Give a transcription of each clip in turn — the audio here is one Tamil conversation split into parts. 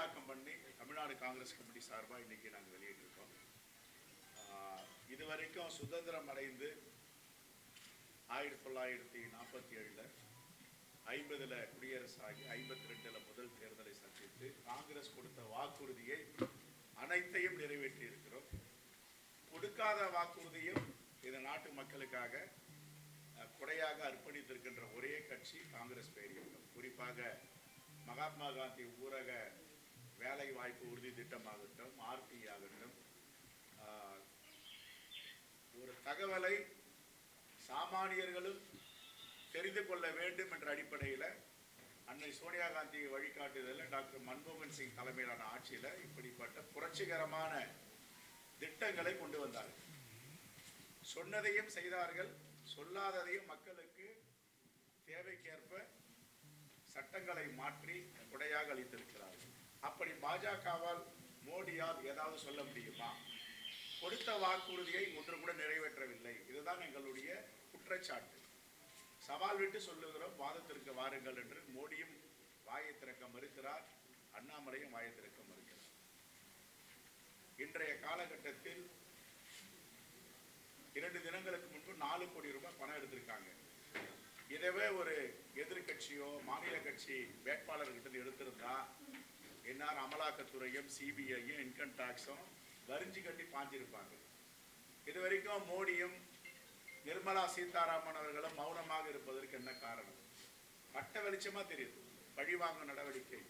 தமிழாக்கம் பண்ணி தமிழ்நாடு காங்கிரஸ் கமிட்டி சார்பாக இன்னைக்கு நாங்கள் வெளியிட்டிருக்கோம். இதுவரைக்கும் சுதந்திரம் அடைந்து ஆயிரத்தி தொள்ளாயிரத்தி நாற்பத்தி ஏழில் ஐம்பதில் குடியரசாகி ஐம்பத்தி ரெண்டில் முதல் தேர்தலை சந்தித்து காங்கிரஸ் கொடுத்த வாக்குறுதியை அனைத்தையும் நிறைவேற்றி இருக்கிறோம் கொடுக்காத வாக்குறுதியும் இந்த நாட்டு மக்களுக்காக குறையாக அர்ப்பணித்திருக்கின்ற ஒரே கட்சி காங்கிரஸ் பேரியக்கம் குறிப்பாக மகாத்மா காந்தி ஊரக வேலை வாய்ப்பு உறுதி திட்டமாகட்டும் ஆர்டி ஆகட்டும். ஒரு தகவலை சாமானியர்களும் தெரிந்து கொள்ள வேண்டும் என்ற அடிப்படையில் அன்னை சோனியா காந்தி வழிகாட்டுதலில் டாக்டர் மன்மோகன் சிங் தலைமையிலான ஆட்சியில் இப்படிப்பட்ட புரட்சிகரமான திட்டங்களை கொண்டு வந்தார்கள். சொன்னதையும் செய்தார்கள். சொல்லாததையும் மக்களுக்கு தேவைக்கேற்ப சட்டங்களை மாற்றி கொடையாக அளித்திருக்கிறார்கள். அப்படி பாஜகவால் மோடியால் ஏதாவது சொல்ல முடியுமா? கொடுத்த வாக்குறுதியை ஒன்று கூட நிறைவேற்றவில்லை. இதுதான் எங்களுடைய குற்றச்சாட்டு. சவால் விட்டு சொல்லுகிறோம் வாதத்திற்கு வாருங்கள் என்று மோடியும் வாயை திறக்க மறுக்கிறார் அண்ணாமலையும் வாயை திறக்க மறுக்கிறார். இன்றைய காலகட்டத்தில் இரண்டு தினங்களுக்கு முன்பு நாலு கோடி ரூபாய் பணம் எடுத்திருக்காங்க. இதவே ஒரு எதிர்கட்சியோ மாநில கட்சி வேட்பாளர்கிட்ட எடுத்திருந்தா என்ஆர் அமலாக்கத்துறையும் சிபிஐயும் இன்கம் டாக்ஸும் வரிஞ்சு கட்டி பாஞ்சிருப்பாங்க. இது வரைக்கும் மோடியும் நிர்மலா சீதாராமன் அவர்களும் மௌனமாக இருப்பதற்கு என்ன காரணம்? பட்ட வெளிச்சமா தெரியுது. பழிவாங்கும் நடவடிக்கை.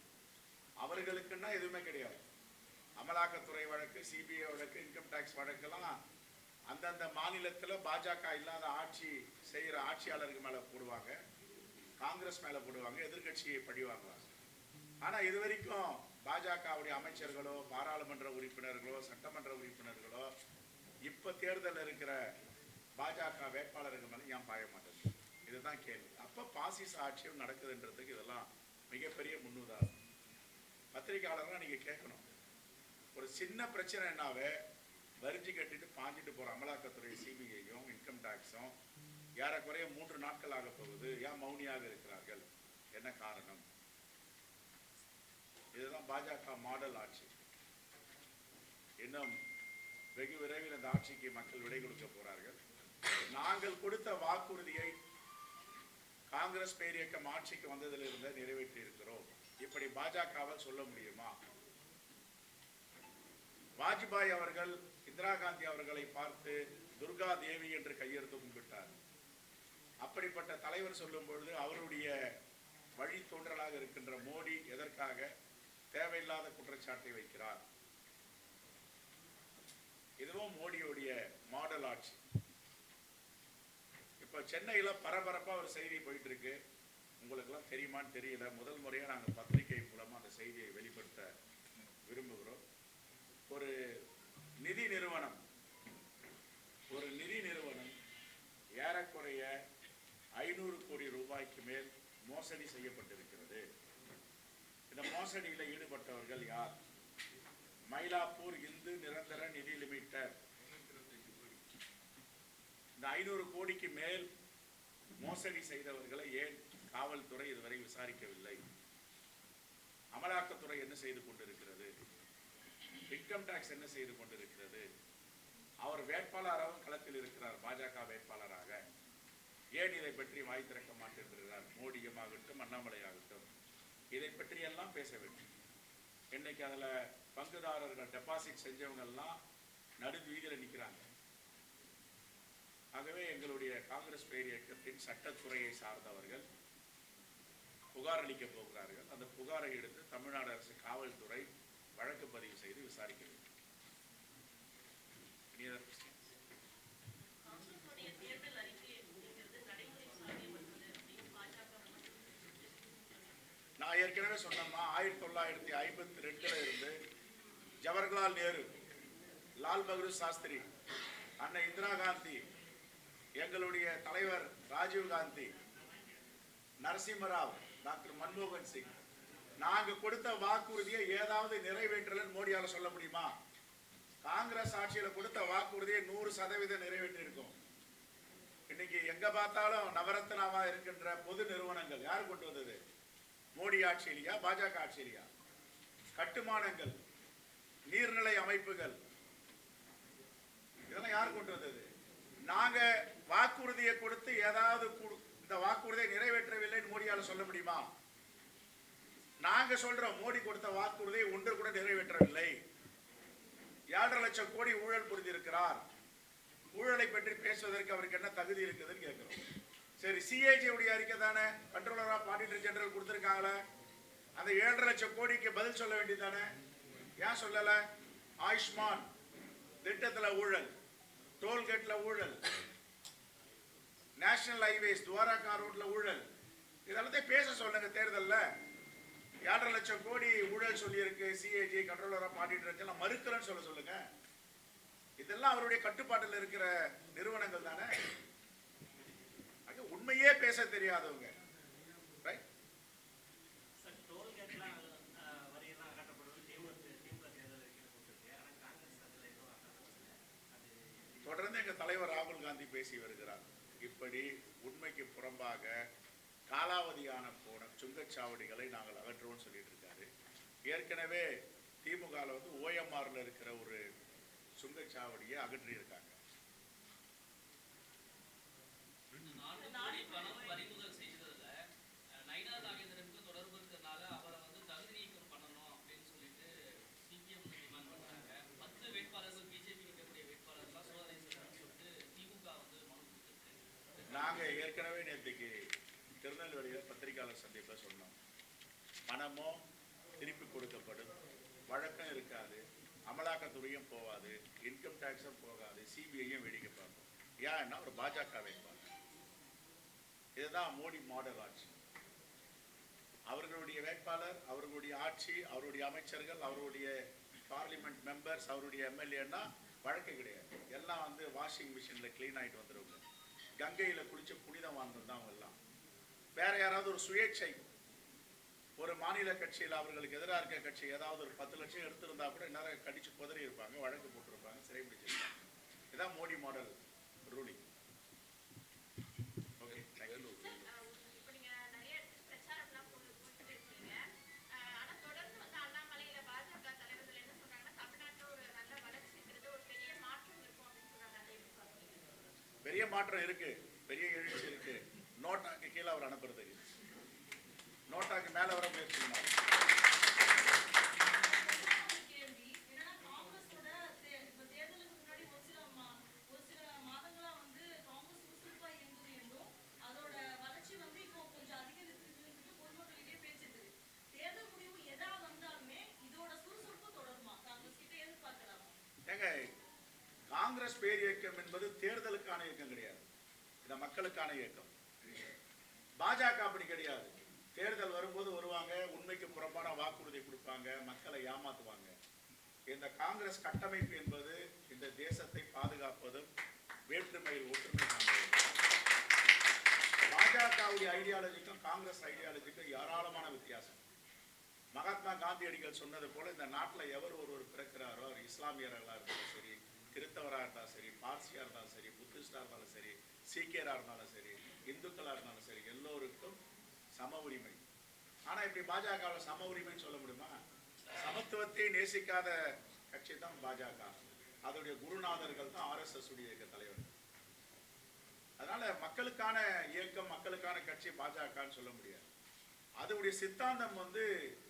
அவர்களுக்குன்னா எதுவுமே கிடையாது. அமலாக்கத்துறை வழக்கு சிபிஐ வழக்கு இன்கம் டேக்ஸ் வழக்கெல்லாம் அந்தந்த மாநிலத்தில் பாஜக இல்லாத ஆட்சி செய்கிற ஆட்சியாளருக்கு மேலே போடுவாங்க. காங்கிரஸ் மேலே போடுவாங்க. எதிர்க்கட்சியை பழி வாங்குவாங்க. ஆனால் இது வரைக்கும் பாஜகவுடைய அமைச்சர்களோ பாராளுமன்ற உறுப்பினர்களோ சட்டமன்ற உறுப்பினர்களோ இப்போ தேர்தல் இருக்கிற பாஜக வேட்பாளருக்கு மேலே ஏன் பாய மாட்டேங்குது? இதுதான் கேள்வி. அப்போ பாசிச ஆட்சியும் நடக்குதுன்றதுக்கு இதெல்லாம் மிகப்பெரிய முன்னுதாரணம். பத்திரிகையாளர்லாம் நீங்கள் கேட்கணும். ஒரு சின்ன பிரச்சனை என்னாவே? வரிஞ்சு கட்டிட்டு பாஞ்சிட்டு போகிற அமலாக்கத்துறை சிபிஐயும் இன்கம் டேக்ஸும் ஏறக்குறைய மூன்று நாட்கள் ஆக போகுது. ஏன் மௌனியாக இருக்கிறார்கள்? என்ன காரணம்? பாஜக மாடல் ஆட்சி. இன்னும் வெகு விரைவில் இந்த ஆட்சிக்கு மக்கள் விடை கொடுக்க போறார்கள். நாங்கள் கொடுத்த வாக்குறுதியை காங்கிரஸ் பேரியக்கம் ஆட்சிக்கு வந்ததிலிருந்து நிறைவேற்றி இருக்கிறோம் இப்படி பாஜகவால் சொல்ல முடியுமா? வாஜ்பாய் அவர்கள் இந்திரா காந்தி அவர்களை பார்த்து துர்கா தேவி என்று கையெழுத்து கும்பிட்டார். அப்படிப்பட்ட தலைவர் சொல்லும் பொழுது அவருடைய வழித்தோன்றலாக இருக்கின்ற மோடி எதற்காக? தேவையில்லாத குற்றச்சாட்டை வைக்கிறார். இதுவும் மோடியுடைய மாடல் ஆட்சி. இப்ப சென்னையில பரபரப்பா ஒரு செய்தி போயிட்டு இருக்கு உங்களுக்கெல்லாம் தெரியுமான்னு தெரியல. முதல் முறையா நாங்க பத்திரிகை மூலமா அந்த செய்தியை வெளிப்படுத்த விரும்புகிறோம். ஒரு நிதி நிறுவனம் ஒரு நிதி நிறுவனம் ஏறக்குறைய ஐநூறு கோடி ரூபாய்க்கு மேல் மோசடி செய்யப்பட்டிருக்கிறது. இந்த மோசடியில் ஈடுபட்டவர்கள் யார்? மயிலாப்பூர் இந்து நிரந்தர நிதி லிமிடெட் இந்த ஐநூறு கோடிக்கு மேல் மோசடி செய்தவர்களை ஏன் காவல்துறை இதுவரை விசாரிக்கவில்லை? அமலாக்கத்துறை என்ன செய்து கொண்டிருக்கிறது? இன்கம் டாக்ஸ் என்ன செய்து கொண்டிருக்கிறது? அவர் வேட்பாளராகவும் களத்தில் இருக்கிறார் பாஜக வேட்பாளராக. ஏன் இதை பற்றி வாய் திறக்க மாட்டேன்கிறார்? மோடியமாகட்டும் அண்ணாமலை ஆகட்டும். இதை பற்றியெல்லாம் பேச வேண்டும். இன்னைக்கு அதில் பங்குதாரர்கள் டெபாசிட் செஞ்சவங்கெல்லாம் நடு வீதியில் நிற்கிறாங்க ஆகவே எங்களுடைய காங்கிரஸ் பேர் இயக்கத்தின் சட்டத்துறையை சார்ந்தவர்கள் புகார் அளிக்க போகிறார்கள். அந்த புகாரை எடுத்து தமிழ்நாடு அரசு காவல்துறை வழக்கு பதிவு செய்து விசாரிக்க வேண்டும். நான் ஏற்கனவே சொன்னோம்னா ஆயிரத்தி தொள்ளாயிரத்தி ஐம்பத்தி ரெண்டுல இருந்து ஜவஹர்லால் நேரு லால் பகதூர் சாஸ்திரி அன்னை இந்திரா காந்தி எங்களுடைய தலைவர் ராஜீவ் காந்தி நரசிம்மராவ் டாக்டர் மன்மோகன் சிங் நாங்க கொடுத்த வாக்குறுதியை ஏதாவது நிறைவேற்றலன்னு மோடியால சொல்ல முடியுமா? காங்கிரஸ் ஆட்சியில கொடுத்த வாக்குறுதியை நூறு சதவீதம் நிறைவேற்றிருக்கோம். இன்னைக்கு எங்க பார்த்தாலும் நவரத்னாவா இருக்கின்ற பொது நிறுவனங்கள் யார் கொண்டு வந்தது? மோடி ஆட்சியிலையா பாஜக ஆட்சியிலையா கட்டுமானங்கள் நீர்நிலை அமைப்புகள் இதெல்லாம் யார் கொண்டு வந்தது? நாங்க வாக்குறுதியை கொடுத்து ஏதாவது இந்த வாக்குறுதியை நிறைவேற்றவில்லைன்னு மோடியால சொல்ல முடியுமா? நாங்க சொல்றோம் மோடி கொடுத்த வாக்குறுதியை ஒன்று கூட நிறைவேற்றவில்லை. ஏழரை லட்சம் கோடி ஊழல் புரிந்திருக்கிறார். ஊழலை பற்றி பேசுவதற்கு அவருக்கு என்ன தகுதி இருக்குதுன்னு கேட்கிறோம். சரி சிஏஜி உடைய அறிக்கை தானே? கண்ட்ரோலர் ஆஃப் ஆடிட்டர் ஜெனரல் கொடுத்துருக்காங்களே. அந்த ஏழரை லட்சம் கோடிக்கு பதில் சொல்ல வேண்டியதானே ஏன் சொல்லலை? ஆயுஷ்மான் திட்டத்தில் ஊழல் டோல்கேட்டில் ஊழல் நேஷனல் ஹைவேஸ் துவாரகா ரோட்டில் ஊழல். இதெல்லாத்தையும் பேச சொல்லுங்க தேர்தலில். ஏழரை லட்சம் கோடி ஊழல் சொல்லியிருக்கு சிஏஜி கண்ட்ரோலர் ஆஃப் ஆடிட்டர் எல்லாம் மறுக்கிறேன்னு சொல்ல சொல்லுங்க. இதெல்லாம் அவருடைய கட்டுப்பாட்டில் இருக்கிற நிறுவனங்கள் தானே? உண்மையே பேச தெரியாதவங்க. தொடர்ந்து எங்க தலைவர் ராகுல் காந்தி பேசி வருகிறார். இப்படி உண்மைக்கு புறம்பாக காலாவதியான போன சுங்கச்சாவடிகளை நாங்கள் அகற்றுவோம்னு சொல்லிட்டு இருக்காரு. ஏற்கனவே திமுகவில் வந்து ஓஎம்ஆர்ல இருக்கிற ஒரு சுங்கச்சாவடியை அகற்றி ஏற்கனவே நேற்றுக்கு திருநெல்வேலியில் பத்திரிகையாளர் சந்திப்பில் சொன்னோம். பணமோ திருப்பி கொடுக்கப்படும். வழக்கம் இருக்காது. அமலாக்கத்துறையும் போகாது. இன்கம் டேக்ஸும் போகாது. சிபிஐயும் வேடிக்கை பார்க்கும் ஏன்னா ஒரு பாஜக வேட்பாளர் இதுதான் மோடி மாடல் ஆட்சி. அவர்களுடைய வேட்பாளர் அவர்களுடைய ஆட்சி அவருடைய அமைச்சர்கள் அவருடைய பார்லிமெண்ட் மெம்பர்ஸ் அவருடைய எம்எல்ஏன்னா வழக்கு கிடையாது. எல்லாம் வந்து வாஷிங் மிஷினில் க்ளீன் ஆகிட்டு வந்துருவாங்க. கங்கையில் குளிச்சு புனிதம் வாழ்ந்தது தான் எல்லாம். வேற யாராவது ஒரு சுயேட்சை ஒரு மாநில கட்சியில் அவர்களுக்கு எதிராக இருக்க கட்சி ஏதாவது ஒரு பத்து லட்சம் எடுத்திருந்தா கூட நேரம் கடிச்சு குதறி இருப்பாங்க வழக்கு போட்டிருப்பாங்க சிறை பிடிச்சிருப்பாங்க. இதான் மோடி மாடல் ரூலிங் மாற்றம் இருக்கு. பெரிய எழுச்சி இருக்கு. நோட்டாக்கு கீழே அவர் அனுப்புறதுக்கு நோட்டாக்கு மேல வர முயற்சி காங்கிரஸ் பேரியக்கம் என்பது தேர்தல் இந்த மக்களுக்கான இயக்கம். பாஜக அப்படி கிடையாது. தேர்தல் வரும்போது வருவாங்க உண்மைக்கு புறம்பான வாக்குறுதி கொடுப்பாங்க மக்களை ஏமாத்துவாங்க. இந்த காங்கிரஸ் கட்டமைப்பு என்பது இந்த தேசத்தை பாதுகாப்பதும் வேற்றுமையில் ஒற்றுமை பாஜகவுடைய ஐடியாலஜிக்கும் காங்கிரஸ் ஐடியாலஜிக்கும் ஏராளமான வித்தியாசம். மகாத்மா காந்தியடிகள் சொன்னது போல இந்த நாட்டில் எவர் ஒருவர் பிறக்கிறாரோ அவர் இஸ்லாமியர்களாக இருந்தாலும் சரி கிறித்தவராக இருந்தாலும் சரி பார்சியாக இருந்தாலும் சரி புத்திஸ்டா இருந்தாலும் சரி சீக்கியரா இருந்தாலும் சரி இந்துக்களா இருந்தாலும் சரி எல்லோருக்கும் சம உரிமை. ஆனால் இப்படி பாஜகவில் சம உரிமைன்னு சொல்ல முடியுமா? சமத்துவத்தை நேசிக்காத கட்சி தான் பாஜக. அதோடைய குருநாதர்கள் தான் ஆர்எஸ்எஸ் உடைய இயக்க தலைவர். அதனால மக்களுக்கான இயக்கம் மக்களுக்கான கட்சி பாஜகன்னு சொல்ல முடியாது. அதனுடைய சித்தாந்தம் வந்து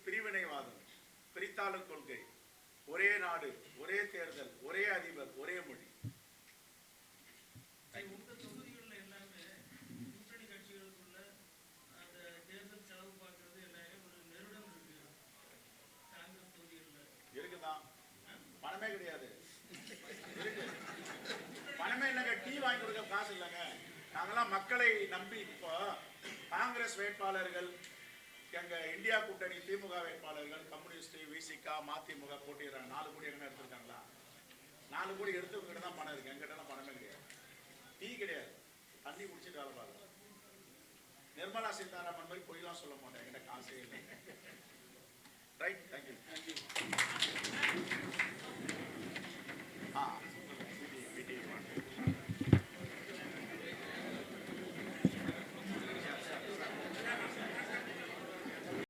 பிரிவினைவாதம் பிரித்தாளும் கொள்கை. ஒரே நாடு ஒரே தேர்தல் ஒரே அதிபர் ஒரே மொழி. கிடையாது. கிடையாது பணமே இல்லைங்க டீ வாங்கி கொடுக்க காசு இல்லைங்க. நாங்கெல்லாம் மக்களை நம்பி இப்போ காங்கிரஸ் வேட்பாளர்கள் எங்க இந்தியா கூட்டணி திமுக வேட்பாளர்கள் கம்யூனிஸ்ட் விசிகா மதிமுக போட்டிடுறாங்க நாலு கோடி எங்கே எடுத்துருக்காங்களா? நாலு கோடி எடுத்தவங்ககிட்ட தான் பணம் இருக்குது எங்கிட்டலாம் பணமே கிடையாது. டீ கிடையாது. தண்ணி குடிச்சிட்டு வேலை பார்க்கலாம் நிர்மலா சீதாராமன் மாதிரி பொய்லாம் சொல்ல மாட்டேன். என்கிட்ட காசே இல்லை ரைட் தேங்க்யூ தேங்க்யூ Ah.